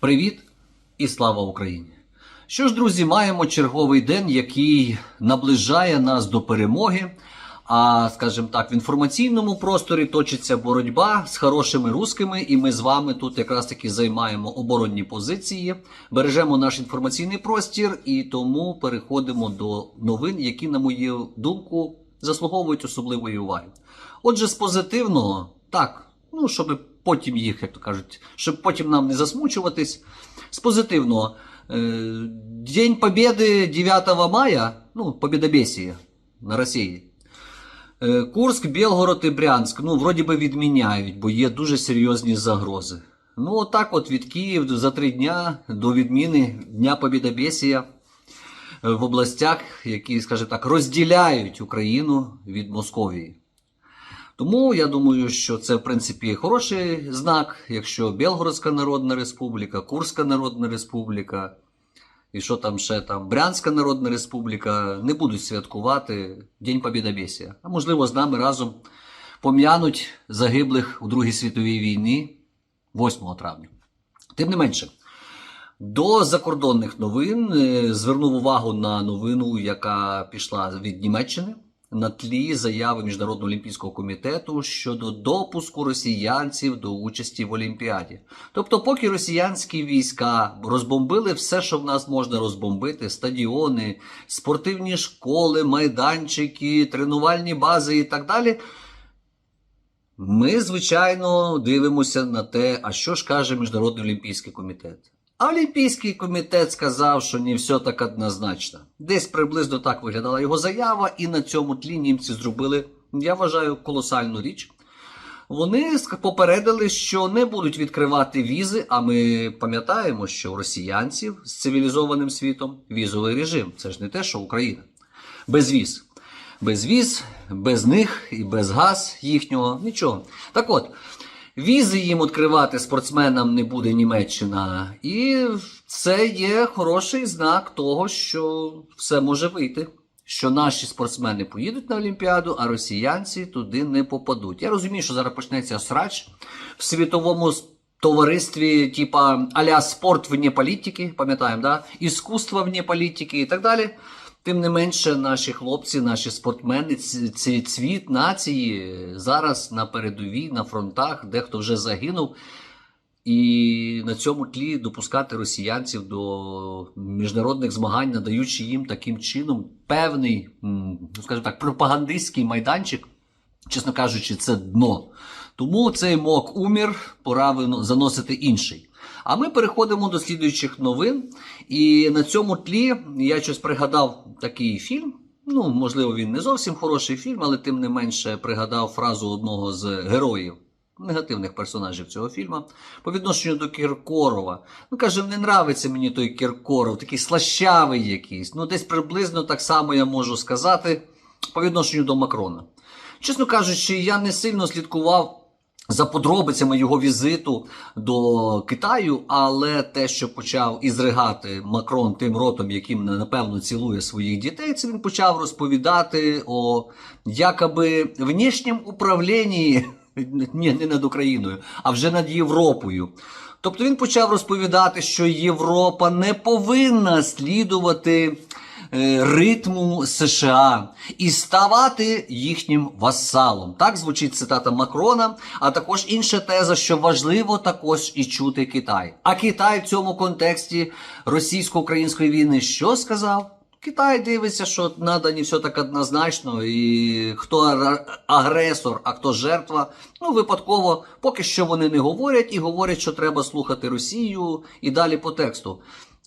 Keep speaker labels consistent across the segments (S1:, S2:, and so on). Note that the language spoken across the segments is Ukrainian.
S1: Привіт і слава Україні! Що ж, друзі, маємо черговий день, який наближає нас до перемоги. А скажімо так, в інформаційному просторі точиться боротьба з хорошими рускими, і ми з вами тут якраз таки займаємо оборонні позиції, бережемо наш інформаційний простір, і тому переходимо до новин, які, на мою думку, заслуговують особливої уваги. Отже, з позитивного, так, ну щоб потім їх, як то кажуть, щоб потім нам не засмучуватись. З позитивного. Е, День Побєди 9 мая, ну, Побєдобєсія на Росії. Е, Курск, Білгород і Брянськ, ну, вроді би відміняють, бо є дуже серйозні загрози. Ну, отак от від Київ за три дня до відміни Дня Побєдобєсія е, в областях, які, скажімо так, розділяють Україну від Московії. Тому я думаю, що це в принципі хороший знак, якщо Білгородська Народна Республіка, Курська Народна Республіка і що там ще там Брянська Народна Республіка не будуть святкувати День Побєдобєсія. А можливо, з нами разом пом'януть загиблих у Другій світовій війні 8 травня. Тим не менше. До закордонних новин е, звернув увагу на новину, яка пішла від Німеччини на тлі заяви Міжнародного олімпійського комітету щодо допуску росіянців до участі в Олімпіаді. Тобто, поки росіянські війська розбомбили все, що в нас можна розбомбити: стадіони, спортивні школи, майданчики, тренувальні бази і так далі. Ми, звичайно, дивимося на те, а що ж каже Міжнародний олімпійський комітет. Олімпійський комітет сказав, що не все так однозначно. Десь приблизно так виглядала його заява, і на цьому тлі німці зробили, я вважаю, колосальну річ. Вони попередили, що не будуть відкривати візи. А ми пам'ятаємо, що у росіянців з цивілізованим світом візовий режим. Це ж не те, що Україна. Без віз. Без віз, без них і без газ їхнього, нічого. Так от, візи їм відкривати спортсменам не буде Німеччина. І це є хороший знак того, що все може вийти. Що наші спортсмени поїдуть на Олімпіаду, а росіянці туди не попадуть. Я розумію, що зараз почнеться срач в світовому товаристві, типа аля спорт вне політики, пам'ятаємо, да? іскусство вне політики і так далі. Тим не менше, наші хлопці, наші спортсмени, цей цвіт нації зараз на передовій, на фронтах, дехто вже загинув. І на цьому тлі допускати росіянців до міжнародних змагань, надаючи їм таким чином певний, ну скажімо так, пропагандистський майданчик, чесно кажучи, це дно. Тому цей мок умір, пора заносити інший. А ми переходимо до слідуючих новин. І на цьому тлі я щось пригадав такий фільм. Ну, можливо, він не зовсім хороший фільм, але тим не менше пригадав фразу одного з героїв негативних персонажів цього фільму по відношенню до Кіркорова. Ну, каже, не нравиться мені той Кіркоров, такий слащавий якийсь. Ну, десь приблизно так само я можу сказати по відношенню до Макрона. Чесно кажучи, я не сильно слідкував за подробицями його візиту до Китаю, але те, що почав ізригати Макрон тим ротом, яким напевно цілує своїх дітей, це він почав розповідати о якоби внішнім управлінні ні, не над Україною, а вже над Європою. Тобто він почав розповідати, що Європа не повинна слідувати ритму США і ставати їхнім васалом. Так звучить цитата Макрона, а також інша теза, що важливо також і чути Китай. А Китай в цьому контексті російсько-української війни що сказав? Китай дивиться, що треба не все так однозначно, і хто агресор, а хто жертва. Ну, випадково, поки що вони не говорять і говорять, що треба слухати Росію і далі по тексту.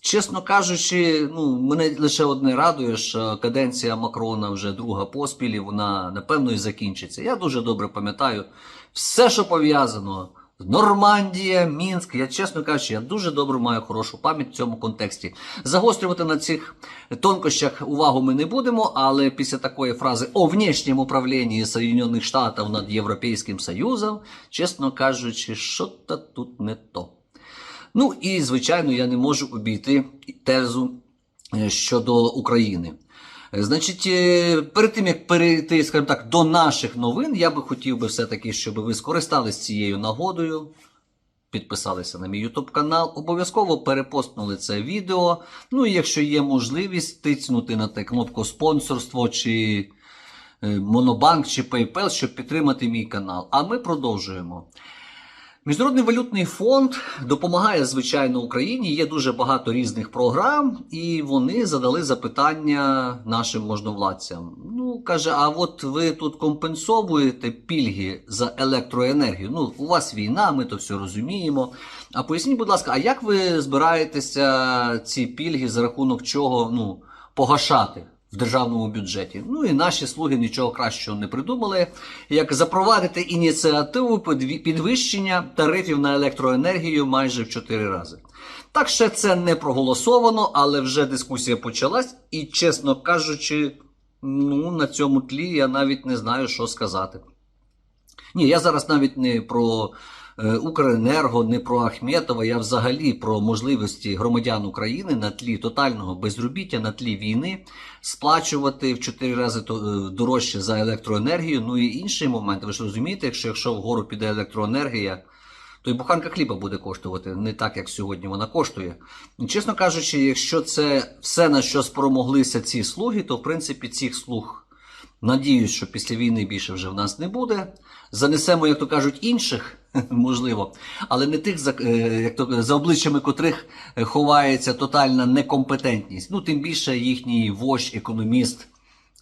S1: Чесно кажучи, ну мене лише одне радує, що каденція Макрона вже друга поспіль, і вона напевно і закінчиться. Я дуже добре пам'ятаю все, що пов'язано. Нормандія, Мінськ. Я чесно кажучи, я дуже добре маю хорошу пам'ять в цьому контексті. Загострювати на цих тонкощах увагу ми не будемо, але після такої фрази о внішнім управлінні Соєдинених Штатів над Європейським Союзом, чесно кажучи, що-то тут не то. Ну і звичайно, я не можу обійти тезу е, щодо України. Е, Значить, е, перед тим як перейти, скажімо так, до наших новин, я би хотів би все-таки, щоб ви скористались цією нагодою. підписалися на мій YouTube канал, обов'язково перепостнули це відео. Ну і якщо є можливість тицнути на те кнопку спонсорство чи Монобанк чи PayPal, щоб підтримати мій канал. А ми продовжуємо. Міжнародний валютний фонд допомагає звичайно Україні. Є дуже багато різних програм, і вони задали запитання нашим можновладцям. Ну каже: а от ви тут компенсовуєте пільги за електроенергію? Ну, у вас війна, ми то все розуміємо. А поясніть, будь ласка, а як ви збираєтеся ці пільги за рахунок чого ну, погашати? В державному бюджеті. Ну і наші слуги нічого кращого не придумали, як запровадити ініціативу підвищення тарифів на електроенергію майже в 4 рази. Так ще це не проголосовано, але вже дискусія почалась, і, чесно кажучи, ну на цьому тлі я навіть не знаю, що сказати. Ні, я зараз навіть не про Укренерго, не про Ахметова, я взагалі про можливості громадян України на тлі тотального безробіття, на тлі війни сплачувати в 4 рази е, дорожче за електроенергію. Ну і інший момент. Ви ж розумієте, якщо, якщо вгору піде електроенергія, то й буханка хліба буде коштувати не так, як сьогодні вона коштує. Чесно кажучи, якщо це все на що спромоглися ці слуги, то в принципі цих слуг Надіюсь, що після війни більше вже в нас не буде. Занесемо, як то кажуть, інших, можливо, але не тих, за, е, як то, за обличчями котрих е, ховається тотальна некомпетентність. Ну, тим більше їхній вождь, економіст,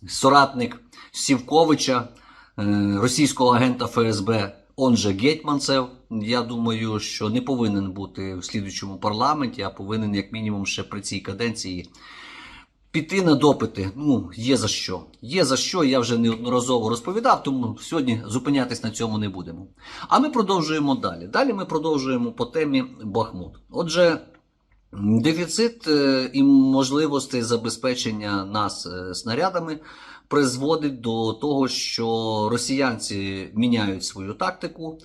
S1: соратник Сівковича, е, російського агента ФСБ, он же Гетьманцев. Я думаю, що не повинен бути в слідуючому парламенті, а повинен, як мінімум, ще при цій каденції піти на допити. Ну, є за що. Є за що, я вже неодноразово розповідав, тому сьогодні зупинятись на цьому не будемо. А ми продовжуємо далі. Далі ми продовжуємо по темі Бахмут. Отже, дефіцит е, і можливостей забезпечення нас е, снарядами призводить до того, що росіянці міняють свою тактику.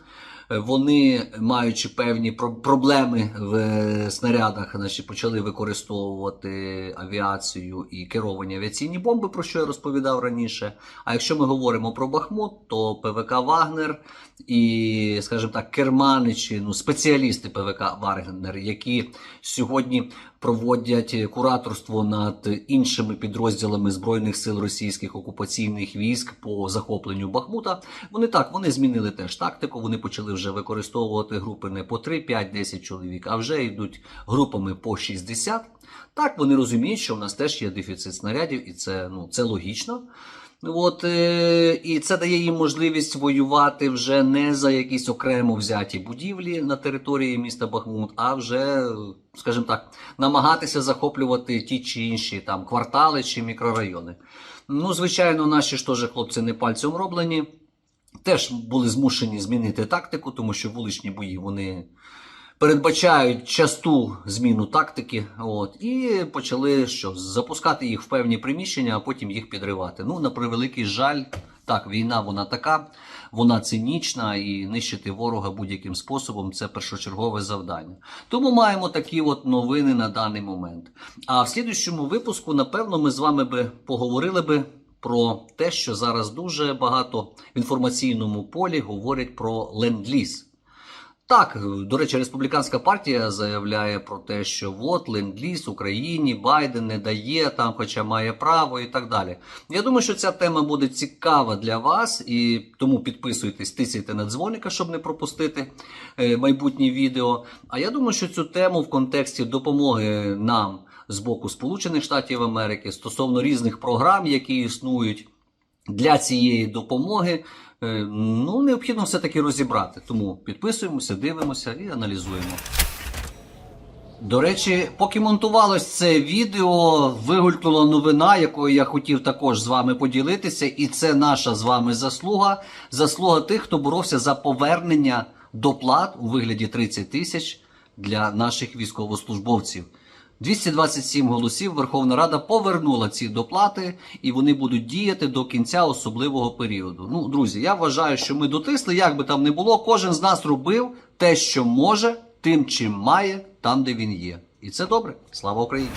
S1: Е, Вони, маючи певні про- проблеми в е, снарядах, значить, почали використовувати авіацію і керовані авіаційні бомби, про що я розповідав раніше. А якщо ми говоримо про Бахмут, то ПВК Вагнер і, скажімо так, керманичі, ну, спеціалісти ПВК Вагнер, які сьогодні проводять кураторство над іншими підрозділами збройних сил російських окупаційних військ по захопленню Бахмута. Вони так вони змінили теж тактику. Вони почали вже використовувати групи не по 3, 5, 10 чоловік, а вже йдуть групами по 60. Так вони розуміють, що в нас теж є дефіцит снарядів, і це ну це логічно. От, е, і це дає їм можливість воювати вже не за якісь окремо взяті будівлі на території міста Бахмут, а вже, скажімо так, намагатися захоплювати ті чи інші там квартали чи мікрорайони. Ну, звичайно, наші ж теж хлопці не пальцем роблені. Теж були змушені змінити тактику, тому що вуличні бої вони передбачають часту зміну тактики. От, і почали що запускати їх в певні приміщення, а потім їх підривати. Ну, на превеликий жаль, так, війна вона така, вона цинічна, і нищити ворога будь-яким способом це першочергове завдання. Тому маємо такі от новини на даний момент. А в слідуючому випуску, напевно, ми з вами би поговорили би. Про те, що зараз дуже багато в інформаційному полі говорять про ленд-ліз. Так, до речі, республіканська партія заявляє про те, що от ленд-ліз Україні Байден не дає там, хоча має право і так далі. Я думаю, що ця тема буде цікава для вас, і тому підписуйтесь, тисяйте на дзвоника, щоб не пропустити е, майбутні відео. А я думаю, що цю тему в контексті допомоги нам з боку Сполучених Штатів Америки стосовно різних програм, які існують для цієї допомоги. е, Ну, необхідно все-таки розібрати. Тому підписуємося, дивимося і аналізуємо. До речі, поки монтувалось це відео, вигулькнула новина, якою я хотів також з вами поділитися, і це наша з вами заслуга. Заслуга тих, хто боровся за повернення доплат у вигляді 30 тисяч для наших військовослужбовців. 227 голосів Верховна Рада повернула ці доплати, і вони будуть діяти до кінця особливого періоду. Ну, друзі, я вважаю, що ми дотисли, як би там не було, кожен з нас робив те, що може, тим, чим має, там, де він є. І це добре. Слава Україні!